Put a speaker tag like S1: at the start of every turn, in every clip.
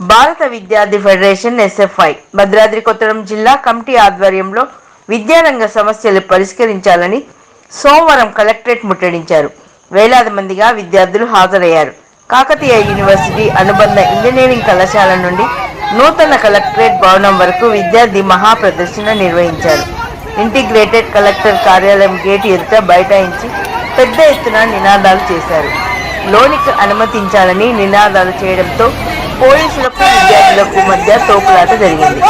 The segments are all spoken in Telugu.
S1: భారత విద్యార్థి ఫెడరేషన్ ఎస్ఎఫ్ఐ. భద్రాద్రి కొత్తగూడెం జిల్లా కమిటీ ఆధ్వర్యంలో విద్యారంగ సమస్యలు పరిష్కరించాలని సోమవారం కలెక్టరేట్ ముట్టడించారు. వేలాది మందిగా విద్యార్థులు హాజరయ్యారు. కాకతీయ యూనివర్సిటీ అనుబంధ ఇంజనీరింగ్ కళాశాల నుండి నూతన కలెక్టరేట్ భవనం వరకు విద్యార్థి మహాప్రదర్శన నిర్వహించారు. ఇంటిగ్రేటెడ్ కలెక్టర్ కార్యాలయం గేటు ఎదుట బైఠాయించి పెద్ద ఎత్తున నినాదాలు చేశారు. లోనికి అనుమతించాలని నినాదాలు చేయడంతో పోలీసులకు విద్యార్థులకు మధ్య తోపులాట జరిగింది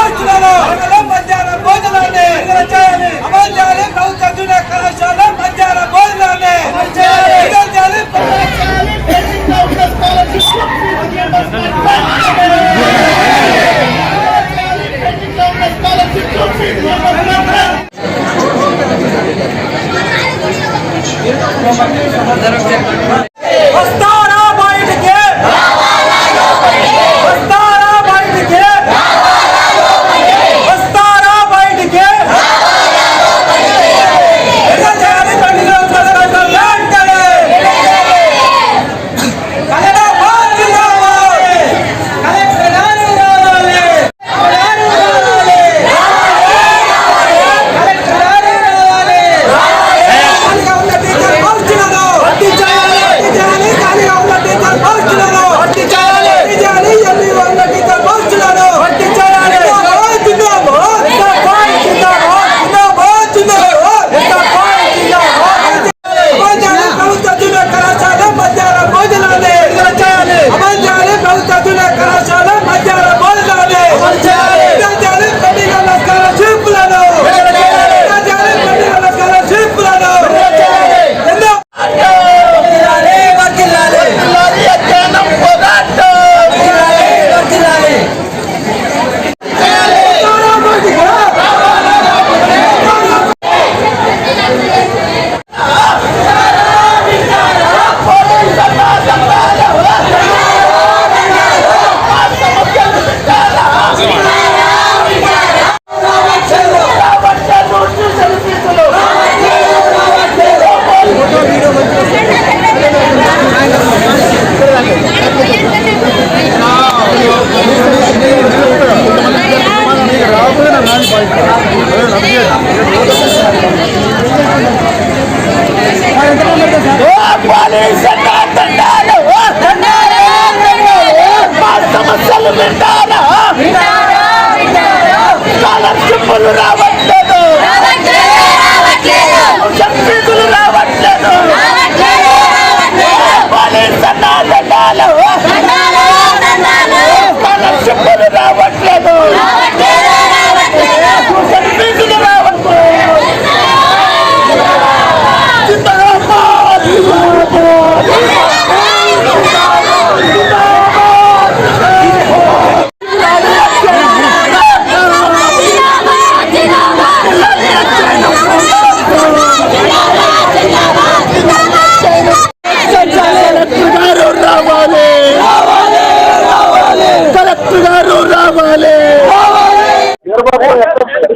S2: స్కాలర్షిప్లు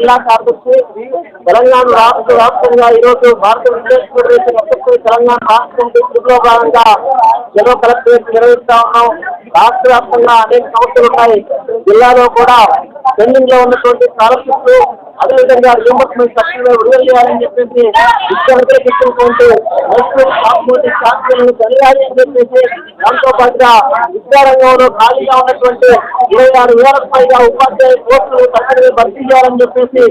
S3: జిల్లా కార్యదర్శి తెలంగాణ రాష్ట్ర వ్యాప్తంగా ఈరోజు భారత విద్యార్థి ఫెడరేషన్ ఒక్కొక్కరి తెలంగాణ రాష్ట్ర కమిటీలో భాగంగా జిల్లా కలెక్టరేట్ నిర్వహిస్తా ఉన్నాం. రాష్ట్ర వ్యాప్తంగా అనేక సమస్యలు ఉన్నాయి జిల్లాలో కూడా పెండింగ్లో ఉన్నటువంటి స్కాలర్షిప్లు అదేవిధంగా రియంబర్స్మెంట్ తక్షణమే విడుదల చేయాలని చెప్పేసి విద్యార్థులకు ఇచ్చినటువంటి నేషనల్ కాస్మోటిక్ ఛార్జీలను తెలియాలి అని చెప్పేసి దాంతో పాటుగా విద్యారంగంలో ఖాళీగా ఉన్నటువంటి ఇరవై ఆరు వేలకు పైగా ఉపాధ్యాయ కోర్సులు తక్షణమే భర్తీ చేయాలని చెప్పేసి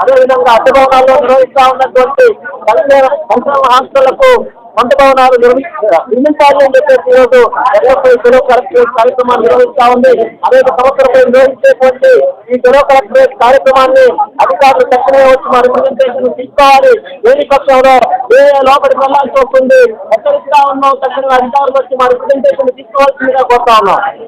S3: అదేవిధంగా అడ్డభవనాల్లో నిర్వహిస్తా ఉన్నటువంటి సంక్షేమ హాస్టళ్ళకు సొంత భవనాలు నిర్మి- నిర్మించాలి అని చెప్పేసి ఈరోజు ఎల్ఎఫ్ఐ తెలుగు కలెక్టరేట్ కార్యక్రమాన్ని నిర్వహిస్తా ఉంది. అనేక సంవత్సరాలపై నిర్వహించేటువంటి ఈ తెలుగు కలెక్టరేట్ కార్యక్రమాన్ని అధికారులు తక్షణమే వచ్చి మా రిప్రజెంటేషన్ తీసుకోవాలి. లేని పక్షంలో ఏ లోపలికి వెళ్ళాల్సి వస్తుంది? హెచ్చరిస్తా ఉన్నాం. తక్షణమే అధికారులు వచ్చి మా రిప్రజెంటేషన్ తీసుకోవాల్సిందిగా కోరుతా ఉన్నాం.